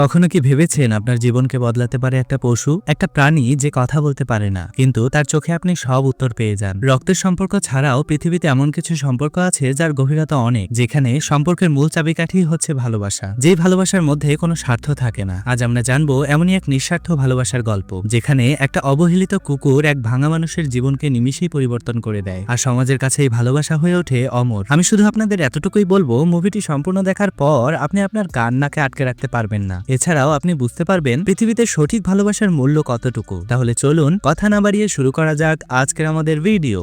কখনো কি ভেবেছেন আপনার জীবনকে বদলাতে পারে একটা পশু? একটা প্রাণী যে কথা বলতে পারে না, কিন্তু তার চোখে আপনি সব উত্তর পেয়ে যান। রক্তের সম্পর্ক ছাড়াও পৃথিবীতে এমন কিছু সম্পর্ক আছে যার গভীরতা অনেক, যেখানে সম্পর্কের মূল চাবিকাঠি হচ্ছে ভালোবাসা। যেই ভালোবাসার মধ্যে কোনো স্বার্থ থাকে না। আজ আমরা জানব এমনই এক নিঃস্বার্থ ভালোবাসার গল্প, যেখানে একটা অবহেলিত কুকুর এক ভাঙা মানুষের জীবনকে নিমিষেই পরিবর্তন করে দেয়। আর সমাজের কাছে এই ভালোবাসা হয়ে ওঠে অমর। আমি শুধু আপনাদের এতটুকুই বলব, মুভিটি সম্পূর্ণ দেখার পর আপনি আপনার কান নাকে আটকে রাখতে পারবেন না। এছাড়াও আপনি বুঝতে পারবেন পৃথিবীতে সঠিক ভালোবাসার মূল্য কতটুকু। তাহলে চলুন কথা না বাড়িয়ে শুরু করা যাক আজকের আমাদের ভিডিও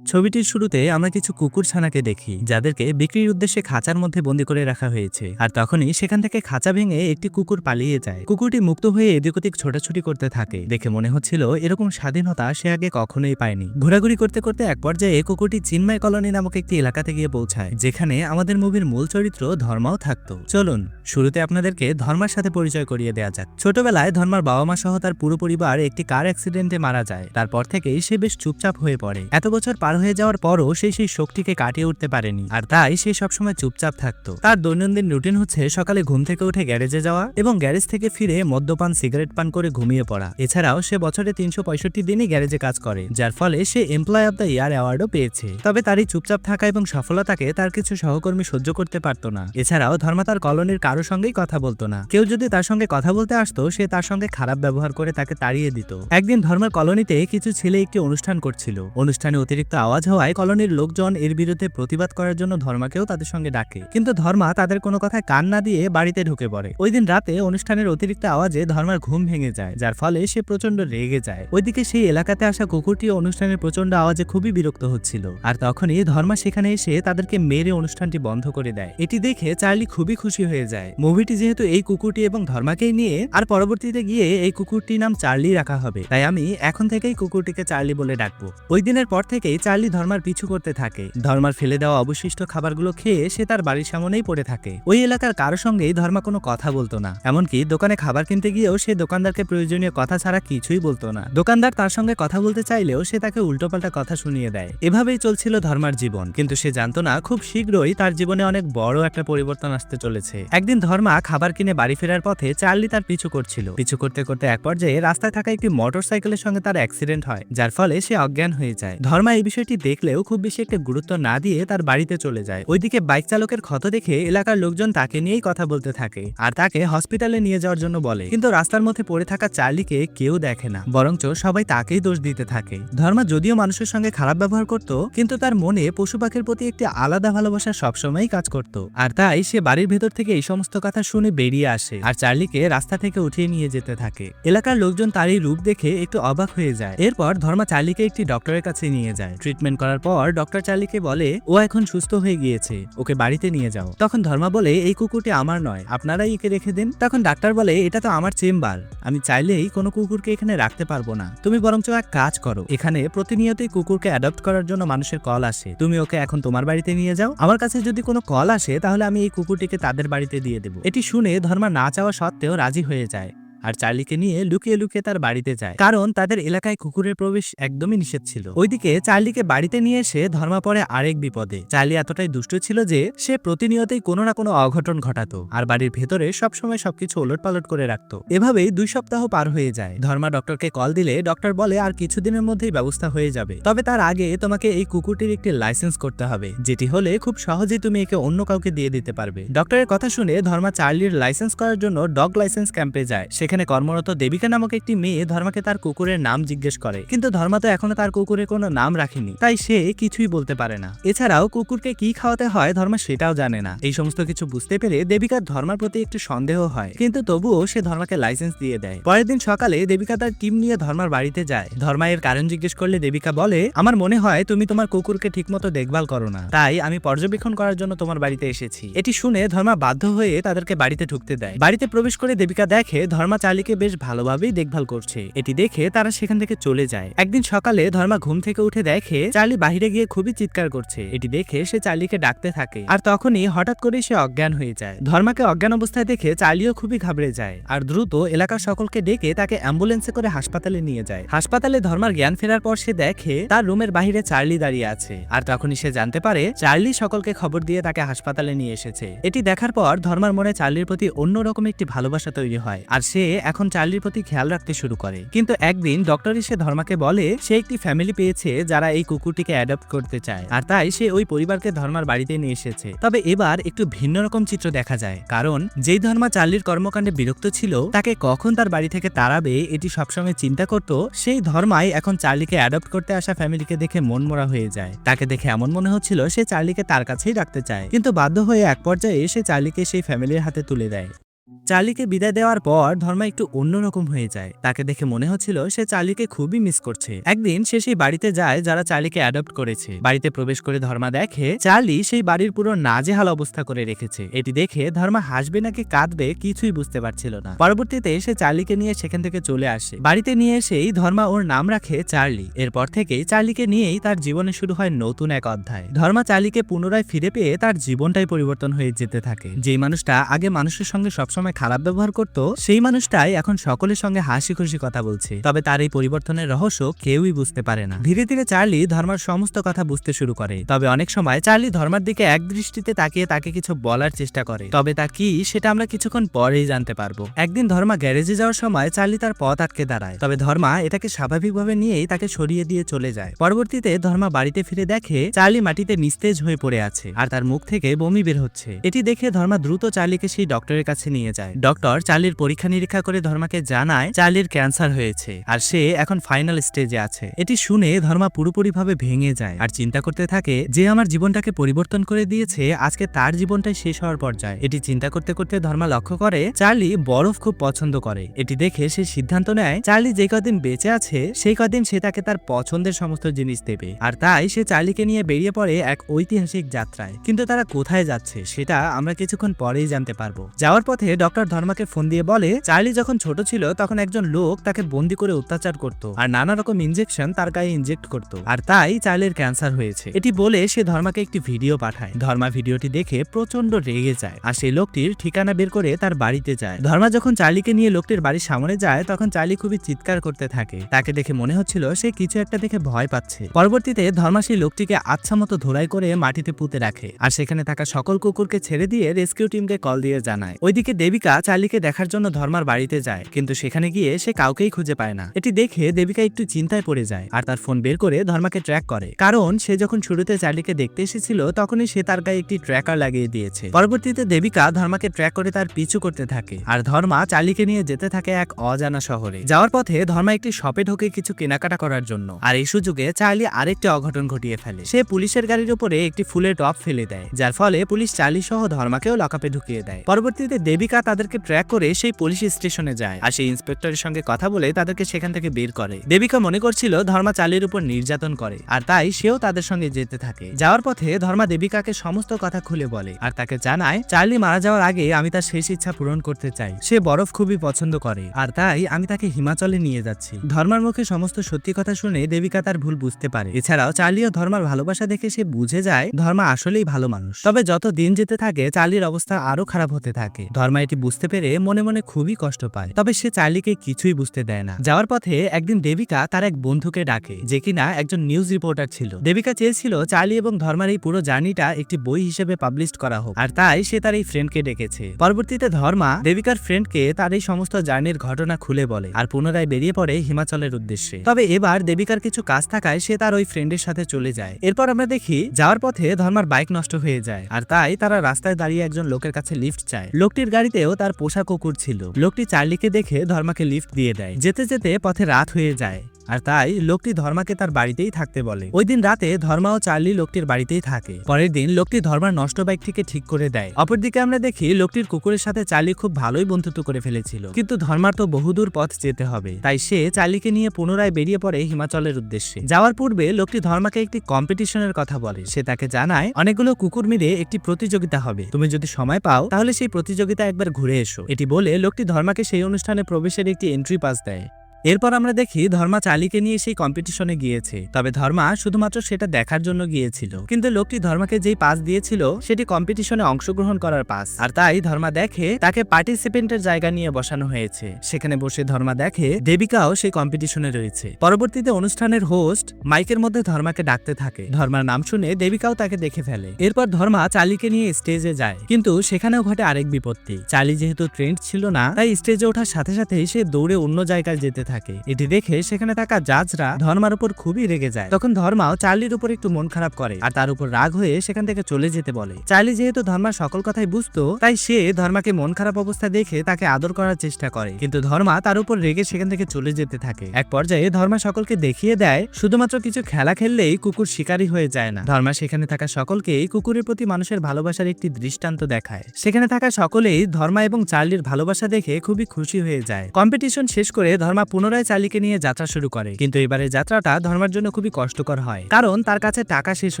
ছবিটির শুরুতে আমরা কিছু কুকুর ছানাকে দেখি, যাদেরকে বিক্রির উদ্দেশ্যে খাঁচার মধ্যে বন্দি করে রাখা হয়েছে। আর তখনই সেখান থেকে খাঁচা ভেঙে একটি কুকুর পালিয়ে যায়। কুকুরটি মুক্ত হয়ে এদিক ওদিক ছোটাছুটি করতে থাকে। দেখে মনে হচ্ছিল এরকম স্বাধীনতা সে আগে কখনোই পায়নি। ঘোরাঘুরি করতে করতে এক পর্যায়ে কুকুরটি চিন্ময় কলোনি নামক একটি এলাকাতে গিয়ে পৌঁছায়, যেখানে আমাদের মুভির মূল চরিত্র ধর্মাও থাকতো। চলুন, শুরুতে আপনাদেরকে ধর্মার সাথে পরিচয় করিয়ে দেওয়া যাক। ছোটবেলায় ধর্মার বাবা মা সহ তার পুরো পরিবার একটি কার অ্যাক্সিডেন্টে মারা যায়। তারপর থেকেই সে বেশ চুপচাপ হয়ে পড়ে। এত বছর পার হয়ে যাওয়ার পরও সে সেই শক্তিকে কাটিয়ে উঠতে পারেনি। আর তাই সে সবসময় চুপচাপ থাকতো। তার দৈনন্দিন রুটিন হচ্ছে সকালে ঘুম থেকে উঠে গ্যারেজে যাওয়া এবং গ্যারেজ থেকে ফিরে মদ্যপান, সিগারেট পান করে ঘুমিয়ে পড়া। এছাড়াও সে বছরে তিনশো পঁয়ষট্টি দিনই গ্যারেজে কাজ করে, যার ফলে সে এমপ্লয় অব দ্য ইয়ার অ্যাওয়ার্ডও পেয়েছে। তবে তার এই চুপচাপ থাকা এবং সফলতাকে তার কিছু সহকর্মী সহ্য করতে পারতো না। এছাড়াও ধর্মা তার কলোনির কারও সঙ্গেই কথা বলতো না। কেউ যদি তার সঙ্গে কথা বলতে আসতো, সে তার সঙ্গে খারাপ ব্যবহার করে তাকে তাড়িয়ে দিত। একদিন ধর্মের কলোনিতে কিছু ছেলে একটি অনুষ্ঠান করছিল। অনুষ্ঠানে অতিরিক্ত আওয়াজ হওয়ায় কলোনির লোকজন এর বিরুদ্ধে প্রতিবাদ করার জন্য ধর্মাকেও তাদের সঙ্গে ডাকে। কিন্তু ধর্মা তাদের কোনো কথায় কান না দিয়ে বাড়িতে ঢুকে পড়ে। ওই দিন রাতে অনুষ্ঠানের অতিরিক্ত আওয়াজে ধর্মার ঘুম ভেঙে যায়, যার ফলে সে প্রচণ্ড রেগে যায়। ওইদিকে সেই এলাকাতে আসা কুকুরটি অনুষ্ঠানের প্রচণ্ড আওয়াজে খুবই বিরক্ত হচ্ছিল। আর তখনই ধর্মা সেখানে এসে তাদেরকে মেরে অনুষ্ঠানটি বন্ধ করে দেয়। এটি দেখে চার্লি খুবই খুশি হয়ে যায়। মুভিটি যেহেতু এই কুকুরটি এবং ধর্মাকেই নিয়ে, আর পরবর্তীতে গিয়ে এই কুকুরটির নাম চার্লি রাখা হবে। তাই আমি এখন থেকেই কুকুরটিকে চার্লি বলে ডাকবো। ওই দিনের পর থেকেই চার্লি ধর্মার পিছু করতে থাকে। ধর্মার ফেলে দেওয়া অবশিষ্ট খাবারগুলো খেয়ে সে তার বাড়ির সামনেই পড়ে থাকে। ওই এলাকার কারও সঙ্গেই ধর্মা কোনো কথা বলতো না। এমনকি দোকানে খাবার কিনতে গিয়েও সে দোকানদারকে প্রয়োজনীয় কথা ছাড়া কিছুই বলতো না। দোকানদার তার সঙ্গে কথা বলতে চাইলেও সে তাকে উল্টোপাল্টা কথা শুনিয়ে দেয়। এভাবেই চলছিল ধর্মার জীবন। কিন্তু সে জানতো না, খুব শীঘ্রই তার জীবনে অনেক বড় একটা পরিবর্তন আসতে চলেছে। একদিন ধর্মা খাবার কিনে বাড়ি ফেরার পথে চার্লি তার পিছু করছিল। পিছু করতে করতে এক পর্যায়ে রাস্তায় থাকা একটি মোটর সাইকেলের সঙ্গে তার অ্যাক্সিডেন্ট হয়, যার ফলে সে অজ্ঞান হয়ে যায়। ধর্মা এই বিষয়টি দেখলেও খুব বেশি একটা গুরুত্ব না দিয়ে তার বাড়িতে চলে যায়। ওইদিকে বাইক চালকের ক্ষত দেখে এলাকার লোকজন তাকে নিয়েই কথা বলতে থাকে আর তাকে হসপিটালে নিয়ে যাওয়ার জন্য বলে। কিন্তু রাস্তার মধ্যে পড়ে থাকা চার্লিকে কেউ দেখে না, বরঞ্চ সবাই তাকেই দোষ দিতে থাকে। ধর্মা যদিও মানুষের সঙ্গে খারাপ ব্যবহার করত, কিন্তু তার মনে পশু পাখির প্রতি একটি আলাদা ভালোবাসা সবসময়ই কাজ করত। আর তাই সে বাড়ির ভেতর থেকে এই সমস্ত কথা শুনে বেরিয়ে আসে আর চার্লিকে রাস্তা থেকে উঠিয়ে নিয়ে যেতে থাকে। এলাকার লোকজন তার এই রূপ দেখে একটু অবাক হয়ে যায়। এরপর ধর্মা চার্লিকে একটি ডক্টরের কাছে নিয়ে যায়। ট্রিটমেন্ট করার পর ডক্টর চার্লিকে বলে, ও এখন সুস্থ হয়ে গিয়েছে, ওকে বাড়িতে নিয়ে যাও। তখন ধর্মা বলে, এই কুকুরটি আমার নয়, আপনারাই একে রেখে দিন। তখন ডাক্তার বলে, এটা তো আমার চেম্বার, আমি চাইলেই কোনো কুকুরকে এখানে রাখতে পারব না। তুমি বরঞ্চ এক কাজ করো, এখানে প্রতিনিয়তই কুকুরকে অ্যাডপ্ট করার জন্য মানুষের কল আসে। তুমি ওকে এখন তোমার বাড়িতে নিয়ে যাও। আমার কাছে যদি কোনো কল আসে, তাহলে আমি এই কুকুরটিকে তাদের বাড়িতে দিয়ে দেবো। এটি শুনে ধর্মা না চাওয়া সত্ত্বেও রাজি হয়ে যায়। আর চার্লিকে নিয়ে লুকিয়ে লুকিয়ে তার বাড়িতে যায়। কারণ তাদের এলাকায় কুকুরের প্রবেশ একদমই নিষেধ ছিল। ওইদিকে চার্লিকে বাড়িতে নিয়ে এসে ধর্মা পড়ে আরেক বিপদে। চার্লি এতটাই দুষ্ট ছিল যে সে প্রতিনিয়তই কোনো না কোনো অঘটন ঘটাতো আর বাড়ির ভেতরে সবসময় সবকিছু ওলট পালট করে রাখতো। এভাবেই দুই সপ্তাহ পার হয়ে যায়। ধর্মা ডক্টরকে কল দিলে ডক্টর বলে, আর কিছুদিনের মধ্যেই ব্যবস্থা হয়ে যাবে। তবে তার আগে তোমাকে এই কুকুরটির একটি লাইসেন্স করতে হবে, যেটি হলে খুব সহজেই তুমি একে অন্য কাউকে দিয়ে দিতে পারবে। ডক্টরের কথা শুনে ধর্মা চার্লির লাইসেন্স করার জন্য ডগ লাইসেন্স ক্যাম্পে যায়। সেখানে কর্মরত দেবিকা নামক একটি মেয়ে ধর্মাকে তার কুকুরের নাম জিজ্ঞেস করে। কিন্তু ধর্মা তো এখনও তার কুকুরের কোনো নাম রাখেনি, তাই সে কিছুই বলতে পারে না। এছাড়াও কুকুরকে কি খাওয়াতে হয় ধর্মা সেটাও জানে না। এই সমস্ত কিছু বুঝতে পেরে দেবিকার ধর্মার প্রতি একটু সন্দেহ হয়, কিন্তু তবুও সে ধর্মাকে লাইসেন্স দিয়ে দেয়। পরের দিন সকালে দেবিকা তার টিম নিয়ে ধর্মার বাড়িতে যায়। ধর্মা এর কারণ জিজ্ঞেস করলে দেবিকা বলে, আমার মনে হয় তুমি তোমার কুকুরকে ঠিকমতো দেখভাল করো না, তাই আমি পর্যবেক্ষণ করার জন্য তোমার বাড়িতে এসেছি। এটি শুনে ধর্মা বাধ্য হয়ে তাদেরকে বাড়িতে ঢুকতে দেয়। বাড়িতে প্রবেশ করে দেবিকা দেখে ধর্মা চার্লিকে বেশ ভালোভাবেই দেখভাল করছে। এটি দেখে তারা সেখান থেকে চলে যায়। একদিন সকালে ধর্মা ঘুম থেকে উঠে দেখে চার্লি বাহিরে গিয়ে খুবই চিৎকার করছে। এটি দেখে সে চার্লিকে ডাকতে থাকে। আর তখনই হঠাৎ করে সে অজ্ঞান হয়ে যায়। ধর্মাকে অজ্ঞান অবস্থায় দেখে চার্লিও খুবই ঘাবড়ে যায়। আর দ্রুত এলাকার সকলকে ডেকে তাকে অ্যাম্বুলেন্সে করে হাসপাতালে নিয়ে যায়। হাসপাতালে ধর্মার জ্ঞান ফেরার পর সে দেখে তার রুমের বাহিরে চার্লি দাঁড়িয়ে আছে। আর তখনই সে জানতে পারে চার্লি সকলকে খবর দিয়ে তাকে হাসপাতালে নিয়ে এসেছে। এটি দেখার পর ধর্মার মনে চার্লির প্রতি অন্যরকম একটি ভালোবাসা তৈরি হয়। আর সে এখন চার্লির প্রতি খেয়াল রাখতে শুরু করে। কিন্তু একদিন ডক্টর এসে ধর্মাকে বলে, সে একটি ফ্যামিলি পেয়েছে যারা এই কুকুরটিকে অ্যাডপ্ট করতে চায়। আর তাই সে ওই পরিবারকে ধর্মার বাড়িতে নিয়ে এসেছে। তবে এবার একটু ভিন্ন রকম চিত্র দেখা যায়। কারণ যেই ধর্মা চার্লির কর্মকাণ্ডে বিরক্ত ছিল, তাকে কখন তার বাড়ি থেকে তাড়াবে এটি সবসময় চিন্তা করত, সেই ধর্মাই এখন চার্লিকে অ্যাডপ্ট করতে আসা ফ্যামিলিকে দেখে মন মনমরা হয়ে যায়। তাকে দেখে এমন মনে হচ্ছিল, সে চার্লিকে তার কাছেই রাখতে চায়। কিন্তু বাধ্য হয়ে এক পর্যায়ে সে চার্লিকে সেই ফ্যামিলির হাতে তুলে দেয়। চার্লিকে বিদায় দেওয়ার পর ধর্মা একটু অন্যরকম হয়ে যায়। তাকে দেখে মনে হচ্ছিল সে চার্লিকে খুবই মিস করছে। একদিন সে সেই বাড়িতে যায় যারা চার্লিকে অ্যাডপ্ট করেছে। বাড়িতে প্রবেশ করে ধর্মা দেখে চার্লি সেই বাড়ির পুরো নাজেহাল অবস্থা করে রেখেছে। এটি দেখে ধর্মা হাসবে নাকি কাঁদবে কিছুই বুঝতে পারছিল না। পরবর্তীতে সে চার্লিকে নিয়ে সেখান থেকে চলে আসে। বাড়িতে নিয়ে এসেই ধর্মা ওর নাম রাখে চার্লি। এরপর থেকেই চার্লিকে নিয়েই তার জীবনে শুরু হয় নতুন এক অধ্যায়। ধর্মা চার্লিকে পুনরায় ফিরে পেয়ে তার জীবনটাই পরিবর্তন হয়ে যেতে থাকে। যেই মানুষটা আগে মানুষের সঙ্গে সবসময় খারাপ ব্যবহার করত, সেই মানুষটাই এখন সকলের সঙ্গে হাসি খুশি কথা বলছে। তবে তার এই পরিবর্তনের রহস্য কেউই বুঝতে পারে না। ধীরে ধীরে চার্লি ধর্মার সমস্ত কথা বুঝতে শুরু করে। তবে অনেক সময় চার্লি ধর্মার দিকে এক দৃষ্টিতে তাকিয়ে তাকে কিছু বলার চেষ্টা করে। তবে তা কি, সেটা আমরা কিছুক্ষণ পরেই জানতে পারব। একদিন ধর্মা গ্যারেজে যাওয়ার সময় চার্লি তার পথ আটকে দাঁড়ায়। তবে ধর্মা এটাকে স্বাভাবিকভাবে নিয়েই তাকে সরিয়ে দিয়ে চলে যায়। পরবর্তীতে ধর্মা বাড়িতে ফিরে দেখে চার্লি মাটিতে নিস্তেজ হয়ে পড়ে আছে। আর তার মুখ থেকে বমি বের হচ্ছে। এটি দেখে ধর্মা দ্রুত চার্লিকে সেই ডক্টরের কাছে নিয়ে যায়। ডক্টর চার্লির পরীক্ষা নিরীক্ষা করে ধর্মাকে জানায় চার্লির ক্যান্সার হয়েছে, আর সে এখন ফাইনাল স্টেজে আছে। এটি শুনে ধর্মা পুরোপুরিভাবে ভেঙে যায়, আর চিন্তা করতে থাকে যে আমার জীবনটাকে পরিবর্তন করে দিয়েছে, আজকে তার জীবনটাই শেষ হওয়ার পর্যায়ে। এটি চিন্তা করতে করতে ধর্মা লক্ষ্য করে, চার্লি বরফ খুব পছন্দ করে। এটি দেখে সে সিদ্ধান্ত নেয়, চার্লি যে কদিন বেঁচে আছে, সেই কদিন সে তাকে তার পছন্দের সমস্ত জিনিস দেবে। আর তাই সে চার্লিকে নিয়ে বেরিয়ে পড়ে এক ঐতিহাসিক যাত্রায়। কিন্তু তারা কোথায় যাচ্ছে, সেটা আমরা কিছুক্ষণ পরেই জানতে পারব। যাওয়ার পথে ডক্টর ধর্মাকে ফোন দিয়ে বলে, চার্লি যখন ছোট ছিল, তখন একজন লোক তাকে বন্দি করে অত্যাচার করত আর নানা রকম ইনজেকশন তার গায়ে ইনজেক্ট করত। আর তাই চার্লির ক্যান্সার হয়েছে। এটি বলে সে ধর্মাকে একটি ভিডিও পাঠায়। ধর্মা ভিডিওটি দেখে প্রচণ্ড রেগে যায় আর সেই লোকটির ঠিকানা বের করে তার বাড়িতে যায়। ধর্মা যখন চার্লিকে নিয়ে লোকটির বাড়ির সামনে যায়, তখন চার্লি খুবই চিৎকার করতে থাকে। তাকে দেখে মনে হচ্ছিল সে কিছু একটা দেখে ভয় পাচ্ছে। পরবর্তীতে ধর্মা সেই লোকটিকে আচ্ছা মতো ধোলাই করে মাটিতে পুঁতে রাখে আর সেখানে থাকা সকল কুকুরকে ছেড়ে দিয়ে রেস্কিউ টিমকে কল দিয়ে জানায়। ওইদিকে দেবিকা চার্লিকে দেখার জন্য ধর্মার বাড়িতে যায়, কিন্তু সেখানে গিয়ে সে কাউকেই খুঁজে পায় না। এটি দেখে দেবিকা একটু চিন্তায় পড়ে যায় আর তার ফোন বের করে ধর্মাকে ট্র্যাক করে। কারণ সে যখন শুরুতে চার্লিকে দেখতে এসেছিল, তখনই সে তার গায়ে একটি ট্র্যাকার লাগিয়ে দিয়েছে। পরবর্তীতে দেবিকা ধর্মাকে ট্র্যাক করে তার পিছু করতে থাকে আর ধর্মা চার্লিকে নিয়ে যেতে থাকে এক অজানা শহরে। যাওয়ার পথে ধর্মা একটি শপে ঢোকে কিছু কেনাকাটা করার জন্য। আর এই সুযোগে চার্লি আরেকটি অঘটন ঘটিয়ে ফেলে। সে পুলিশের গাড়ির উপরে একটি ফুলের টপ ফেলে দেয়, যার ফলে পুলিশ চার্লি সহ ধর্মাকেও লকআপে ঢুকিয়ে দেয়। পরবর্তীতে দেবিকা তাদেরকে ট্র্যাক করে সেই পুলিশ স্টেশনে যায় আর সেই ইন্সপেক্টরের সঙ্গে কথা বলে তাদেরকে সেখান থেকে বের করে। দেবিকা মনে করছিল ধর্মা চার্লির উপর নির্যাতন করে, আর তাই সেও তাদের সঙ্গে যেতে থাকে। যাওয়ার পথে ধর্মা দেবিকাকে সমস্ত কথা খুলে বলে, আর তাকে জানায়, চার্লি মারা যাওয়ার আগে আমি তার শেষ ইচ্ছা পূরণ করতে চাই। সে বরফ খুবই পছন্দ করে, আর তাই আমি তাকে হিমাচলে নিয়ে যাচ্ছি। ধর্মার মুখে সমস্ত সত্যি কথা শুনে দেবিকা তার ভুল বুঝতে পারে। এছাড়াও চার্লি ও ধর্মার ভালোবাসা দেখে সে বুঝে যায়, ধর্মা আসলেই ভালো মানুষ। তবে যত দিন যেতে থাকে, চার্লির অবস্থা আরও খারাপ হতে থাকে। ধর্মা এটি বুঝতে পেরে মনে মনে খুবই কষ্ট পায়। তবে সে চার্লিকে কিছুই বুঝতে দেয় না। যাওয়ার পথে একদিন দেবিকা তার এক বন্ধুকে ডাকে, যে কিনা একজন নিউজ রিপোর্টার ছিল। দেবিকা চেয়েছিল চার্লি এবং ধর্মার এই পুরো জার্নিটা একটি বই হিসেবে পাবলিশ করা হোক। আর তাই সে তার এই ফ্রেন্ডকে ডেকেছে। পরবর্তীতে ধর্মা দেবিকার ফ্রেন্ডকে তার এই সমস্ত জার্নির ঘটনা খুলে বলে আর পুনরায় বেরিয়ে পড়ে হিমাচলের উদ্দেশ্যে। তবে এবার দেবিকার কিছু কাজ থাকায় সে তার ওই ফ্রেন্ডের সাথে চলে যায়। এরপর আমরা দেখি যাওয়ার পথে ধর্মার বাইক নষ্ট হয়ে যায়। আর তাই তারা রাস্তায় দাঁড়িয়ে একজন লোকের কাছে লিফট চায়। লোকটির গাড়িতেও তার পোষা কুকুর ছিল। লোকটি চার্লিকে দেখে ধর্মাকে লিফট দিয়ে দেয়। যেতে যেতে পথে রাত হয়ে যায়। আর তাই লোকটি ধর্মাকে তার বাড়িতেই থাকতে বলে। ওই দিন রাতে ধর্মা ও চার্লি লোকটির বাড়িতেই থাকে। পরের দিন লোকটি ধর্মার নষ্ট বাইকটিকে ঠিক করে দেয়। অপরদিকে আমরা দেখি লোকটির কুকুরের সাথে চার্লি খুব ভালোই বন্ধুত্ব করে ফেলেছিল। কিন্তু ধর্মার তো বহুদূর পথ যেতে হবে। তাই সে চার্লিকে নিয়ে পুনরায় বেরিয়ে পড়ে হিমাচলের উদ্দেশ্যে। যাওয়ার পূর্বে লোকটি ধর্মাকে একটি কম্পিটিশনের কথা বলে। সে তাকে জানায়, অনেকগুলো কুকুর মিলে একটি প্রতিযোগিতা হবে। তুমি যদি সময় পাও, তাহলে সেই প্রতিযোগিতা একবার ঘুরে এসো। এটি বলে লোকটি ধর্মাকে সেই অনুষ্ঠানে প্রবেশের একটি এন্ট্রি পাস দেয়। এরপর আমরা দেখি ধর্মা চালিকে নিয়ে সেই কম্পিটিশনে গিয়েছে। তবে ধর্মা শুধুমাত্র সেটা দেখার জন্য গিয়েছিল। কিন্তু লোকটি ধর্মাকে যেই পাস দিয়েছিল, সেটি কম্পিটিশনে অংশগ্রহণ করার পাস আর তাই ধর্মা দেখে তাকে পার্টিসিপেন্টের জায়গা নিয়ে বসানো হয়েছে। সেখানে বসে ধর্মা দেখে দেবিকাও সেই কম্পিটিশনে রয়েছে। পরবর্তীতে অনুষ্ঠানের হোস্ট মাইকের মধ্যে ধর্মাকে ডাকতে থাকে। ধর্মার নাম শুনে দেবিকাও তাকে দেখে ফেলে। এরপর ধর্মা চালিকে নিয়ে স্টেজে যায়। কিন্তু সেখানেও ঘটে আরেক বিপত্তি। চালি যেহেতু ট্রেন্ড ছিল না, তাই স্টেজে ওঠার সাথে সাথে সে দৌড়ে অন্য জায়গায় যেতে থাকে। এটি দেখে সেখানে থাকা জাজরা ধর্মার উপর খুবই রেগে যায়। তখন ধর্মাও চার্লির উপর একটু মন খারাপ করে আর তার উপর রাগ হয়ে সেখান থেকে চলে যেতে বলে। চার্লি যেহেতু ধর্মার সকল কথাই বুঝতো, তাই সে ধর্মাকে মন খারাপ অবস্থা দেখে তাকে আদর করার চেষ্টা করে। কিন্তু ধর্মা তার উপর রেগে সেখান থেকে চলে যেতে থাকে। এক পর্যায়ে ধর্মা সকলকে দেখিয়ে দেয়, শুধুমাত্র কিছু খেলা খেললেই কুকুর শিকারী হয়ে যায় না। ধর্মা সেখানে থাকা সকলকেই কুকুরের প্রতি মানুষের ভালোবাসার একটি দৃষ্টান্ত দেখায়। সেখানে থাকা সকলেই ধর্মা এবং চার্লির ভালোবাসা দেখে খুবই খুশি হয়ে যায়। কম্পিটিশন শেষ করে ধর্মা পুনরায় চার্লিকে নিয়ে যাত্রা শুরু করে। কিন্তু এবারে যাত্রাটা ধর্মার জন্য খুবই কষ্টকর হয়। কারণ তার কাছে টাকা শেষ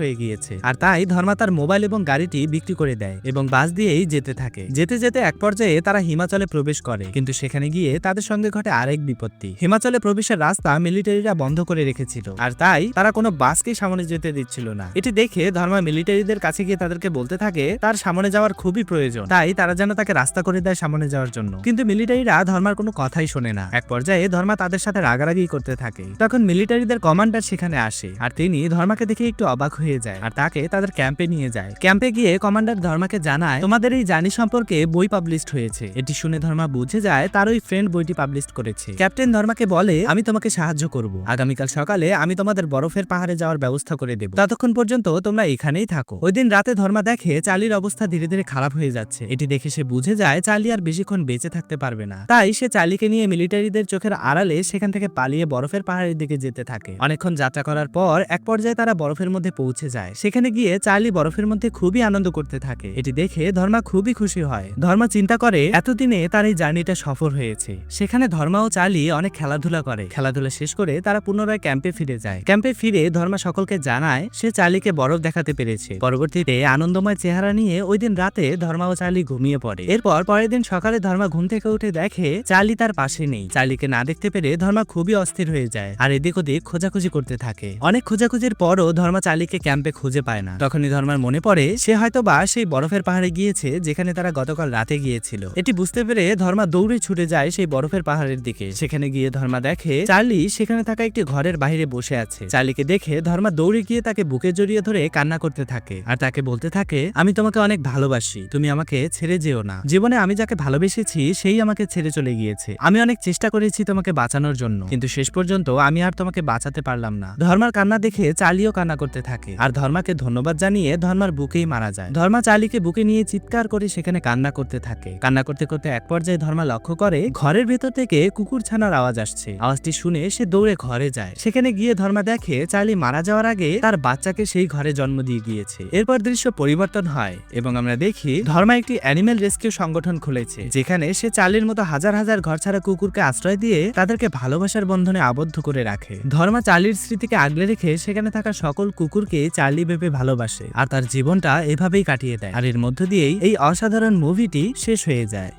হয়ে গিয়েছে। আর তাই ধর্মা তার মোবাইল এবং গাড়িটি বিক্রি করে দেয় এবং বাস দিয়েই যেতে থাকে। যেতে যেতে এক পর্যায়ে তারা হিমাচলে প্রবেশ করে। কিন্তু সেখানে গিয়ে তাদের সঙ্গে ঘটে আরেক বিপত্তি। হিমাচলে প্রবেশের রাস্তা মিলিটারিরা বন্ধ করে রেখেছিল। আর তাই তারা কোনো বাসকে সামনে যেতে দিচ্ছিল না। এটি দেখে ধর্মা মিলিটারিদের কাছে গিয়ে তাদেরকে বলতে থাকে, তার সামনে যাওয়ার খুবই প্রয়োজন। তাই তারা যেন তাকে রাস্তা করে দেয় সামনে যাওয়ার জন্য। কিন্তু মিলিটারিরা ধর্মার কোনো কথাই শোনে না। এক পর্যায়ে ধর্মা তাদের সাথে রাগারাগি করতে থাকে। তখন মিলিটারিদের কমান্ডার সেখানে আসে, আর তিনি ধর্মাকে দেখে একটু অবাক হয়ে যায়, আর তাকে তাদের ক্যাম্পে নিয়ে যায়। ক্যাম্পে গিয়ে কমান্ডার ধর্মাকে জানায়, তোমাদের এই জানি সম্পর্কে বই পাবলিশড হয়েছে। এটি শুনে ধর্মা বুঝে যায়, তার ওই ফ্রেন্ড বইটি পাবলিশ করেছে। ক্যাপ্টেন ধর্মাকে বলে, আমি তোমাকে সাহায্য করব। আগামীকাল সকালে আমি তোমাদের বরফের পাহাড়ে যাওয়ার ব্যবস্থা করে দেব। ততক্ষণ পর্যন্ত তোমরা এখানেই থাকো। ওই দিন রাতে ধর্মা দেখে চার্লির অবস্থা ধীরে ধীরে খারাপ হয়ে যাচ্ছে। এটি দেখে সে বুঝে যায়, চালি আর বেশিক্ষণ বেঁচে থাকতে পারবে না। তাই সে চালিকে নিয়ে মিলিটারিদের চোখের আড়ালে সেখান থেকে পালিয়ে বরফের পাহাড়ের দিকে যেতে থাকে। অনেকক্ষণ যাত্রা করার পর এক পর্যায়ে তারা বরফের মধ্যে পৌঁছে যায়। সেখানে গিয়ে চার্লি বরফের মধ্যে খুবই আনন্দ করতে থাকে। এটি দেখে ধর্মা খুবই খুশি হয়। ধর্মা চিন্তা করে, এতদিনে তার এই জার্নিটা সফল হয়েছে। সেখানে ধর্মা ও চার্লি অনেক খেলাধুলা করে। খেলাধুলা শেষ করে তারা পুনরায় ক্যাম্পে ফিরে যায়। ক্যাম্পে ফিরে ধর্মা সকলকে জানায়, সে চার্লিকে বরফ দেখাতে পেরেছে। পরবর্তীতে আনন্দময় চেহারা নিয়ে ওই দিন রাতে ধর্মা ও চার্লি ঘুমিয়ে পড়ে। এরপর পরের দিন সকালে ধর্মা ঘুম থেকে উঠে দেখে চার্লি তার পাশে নেই। চার্লিকে না দেখতে পেরে ধর্মা খুবই অস্থির হয়ে যায় আর এদিক ওদিক খোঁজাখুঁজি করতে থাকে। অনেক খোঁজাখুঁজির পরও ধর্মা চার্লিকে ক্যাম্পে খুঁজে পায় না। তখনই ধর্মার মনে পড়ে, সে হয়তো বা সেই বরফের পাহাড়ে গিয়েছে যেখানে তারা গতকাল রাতে গিয়েছিল। এটি বুঝতে পেরে ধর্মা দৌড়ে ছুটে যায় সেই বরফের পাহাড়ের দিকে। সেখানে গিয়ে ধর্মা দেখে চার্লি সেখানে থাকা একটি ঘরের বাইরে বসে আছে। চার্লিকে দেখে ধর্মা দৌড়ে গিয়ে তাকে বুকে জড়িয়ে ধরে কান্না করতে থাকে আর তাকে বলতে থাকে, আমি তোমাকে অনেক ভালোবাসি, তুমি আমাকে ছেড়ে যেও না। জীবনে আমি যাকে ভালোবেসেছি, সেই আমাকে ছেড়ে চলে গিয়েছে। আমি অনেক চেষ্টা করেছি তোমাকে বাঁচানোর জন্য। কিন্তু শেষ পর্যন্ত আমি আর তোমাকে বাঁচাতে পারলাম না। ধর্মার কান্না দেখে চার্লিও কান্না করতে থাকে। আর ধর্মাকে ধন্যবাদ জানিয়ে ধর্মার বুকেই মারা যায়। ধর্মা চার্লিকে বুকে নিয়ে চিৎকার করে সেখানে কান্না করতে থাকে। কান্না করতে করতে এক পর্যায়ে ধর্মা লক্ষ্য করে ঘরের ভেতর থেকে কুকুর ছানার আওয়াজ আসছে। আওয়াজটি শুনে সে দৌড়ে ঘরে যায়। সেখানে গিয়ে ধর্মা দেখে চার্লি মারা যাওয়ার আগে তার বাচ্চাকে সেই ঘরে জন্ম দিয়ে গিয়েছে। এরপর দৃশ্য পরিবর্তন হয় এবং আমরা দেখি ধর্মা একটি অ্যানিমেল রেস্কিউ সংগঠন খুলেছে, যেখানে সে চার্লির মতো হাজার হাজার ঘর ছাড়া কুকুরকে আশ্রয় দিয়ে তাদেরকে ভালোবাসার বন্ধনে আবদ্ধ করে রাখে। ধর্মা চার্লির স্মৃতিকে আগলে রেখে সেখানে থাকা সকল কুকুরকে চার্লি ভেবে ভালোবাসে। আর তার জীবনটা এভাবেই কাটিয়ে দেয়। আর এর মধ্য দিয়েই এই অসাধারণ মুভিটি শেষ হয়ে যায়।